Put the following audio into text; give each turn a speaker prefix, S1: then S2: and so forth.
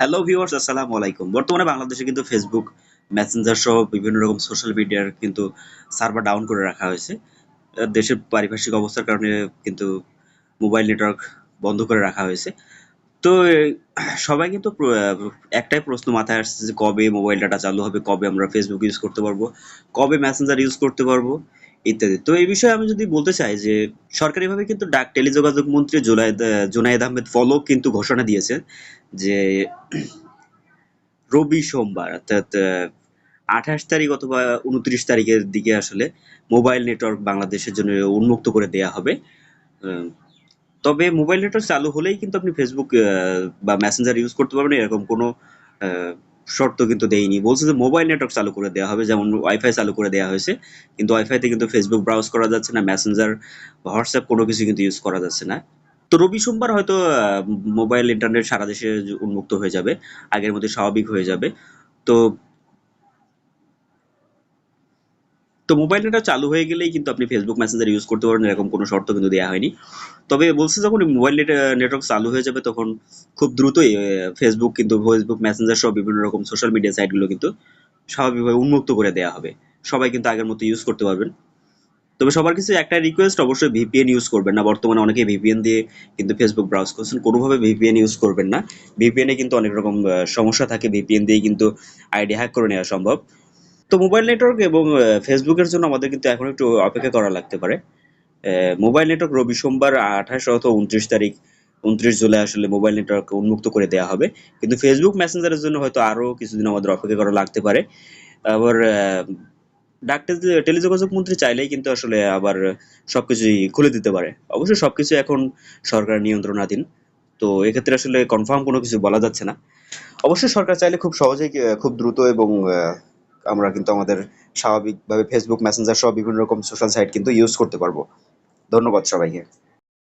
S1: Hello viewers আসসালামু আলাইকুম। বর্তমানে বাংলাদেশে কিন্তু ফেসবুক মেসেঞ্জার সহ বিভিন্ন রকম সোশ্যাল মিডিয়ার কিন্তু সার্ভার ডাউন করে রাখা হয়েছে। দেশের পারিপার্শ্বিক অবস্থার কারণে কিন্তু মোবাইল নেটওয়ার্ক বন্ধ করে রাখা হয়েছে। তো সবাই কিন্তু একটাই প্রশ্ন মাথায় আসছে যে কবে মোবাইল ডাটা চালু হবে, কবে আমরা ফেসবুক ইউজ করতে পারব, কবে মেসেঞ্জার ইউজ করতে পারব। ইত্যাদি। তো এই বিষয়ে আমি যদি বলতে চাই যে সরকারিভাবে কিন্তু ডাক টেলিযোগাযোগ মন্ত্রী জুনায়েদ আহ, জুনায়েদ আহমেদ ফলক কিন্তু ঘোষণা দিয়েছে যে রবি সোমবার অর্থাৎ আঠাশ তারিখ অথবা উনত্রিশ তারিখের দিকে আসলে মোবাইল নেটওয়ার্ক বাংলাদেশের জন্য উন্মুক্ত করে দেয়া হবে। তবে মোবাইল নেটওয়ার্ক চালু হলেই কিন্তু আপনি ফেসবুক বা মেসেঞ্জার ইউজ করতে পারবেন। এরকম কোনো শর্ত কিন্তু দেয়নি। বলছে যে মোবাইল নেটওয়ার্ক চালু করে দেওয়া হবে, যেমন ওয়াইফাই চালু করে দেওয়া হয়েছে। কিন্তু ওয়াইফাইতে কিন্তু ফেসবুক ব্রাউজ করা যাচ্ছে না মেসেঞ্জার হোয়াটসঅ্যাপ কোনো কিছু কিন্তু ইউজ করা যাচ্ছে না। তো রবি সোমবার হয়তো মোবাইল ইন্টারনেট সারা দেশে উন্মুক্ত হয়ে যাবে, আগের মধ্যে স্বাভাবিক হয়ে যাবে। তো তো মোবাইল নেটওয়ার্ক চালু হয়ে গেলেই কিন্তু আপনি ফেসবুক মেসেঞ্জার ইউজ করতে পারবেন, এরকম কোনো শর্ত কিন্তু দেওয়া হয়নি। তবে বলছে যখন মোবাইল নেটওয়ার্ক চালু হয়ে যাবে তখন খুব দ্রুতই ফেসবুক কিন্তু ফেসবুক মেসেঞ্জার সহ বিভিন্ন রকম সোশ্যাল মিডিয়া সাইটগুলো কিন্তু স্বাভাবিকভাবে উন্মুক্ত করে দেওয়া হবে। সবাই কিন্তু আগের মতো ইউজ করতে পারবেন। তবে সবার কিছু একটা রিকোয়েস্ট অবশ্যই ভিপিএন ইউজ করবেন না। বর্তমানে অনেকে ভিপিএন দিয়ে কিন্তু ফেসবুক ব্রাউজ করছেন। কোনোভাবে ভিপিএন ইউজ করবেন না। ভিপিএনে কিন্তু অনেক রকম সমস্যা থাকে। ভিপিএন দিয়ে কিন্তু আইডি হ্যাক করে নেওয়া সম্ভব। তো মোবাইল নেটওয়ার্ক এবং ফেসবুকের জন্য আমাদের কিন্তু এখন একটু অপেক্ষা করা লাগতে পারে। মোবাইল নেটওয়ার্ক রবি সোমবার আঠাশ অথবা উনত্রিশ তারিখ, উনত্রিশ জুলাই আসলে মোবাইল নেটওয়ার্ক উন্মুক্ত করে দেওয়া হবে। কিন্তু ফেসবুক মেসেঞ্জারের জন্য হয়তো আরও কিছুদিন আমাদের অপেক্ষা করা লাগতে পারে। আবার ডাক টেলি- টেলিযোগাযোগ মন্ত্রী চাইলেই কিন্তু আসলে আবার সবকিছুই খুলে দিতে পারে। অবশ্যই সবকিছু এখন সরকার নিয়ন্ত্রণাধীন, তো এক্ষেত্রে আসলে কনফার্ম কোনো কিছু বলা যাচ্ছে না। অবশ্যই সরকার চাইলে খুব সহজেই খুব দ্রুত এবং আমরা কিন্তু আমাদের স্বাভাবিকভাবে ফেসবুক মেসেঞ্জার সহ বিভিন্ন রকম সোশ্যাল সাইট কিন্তু ইউজ করতে পারব। ধন্যবাদ সবাইকে।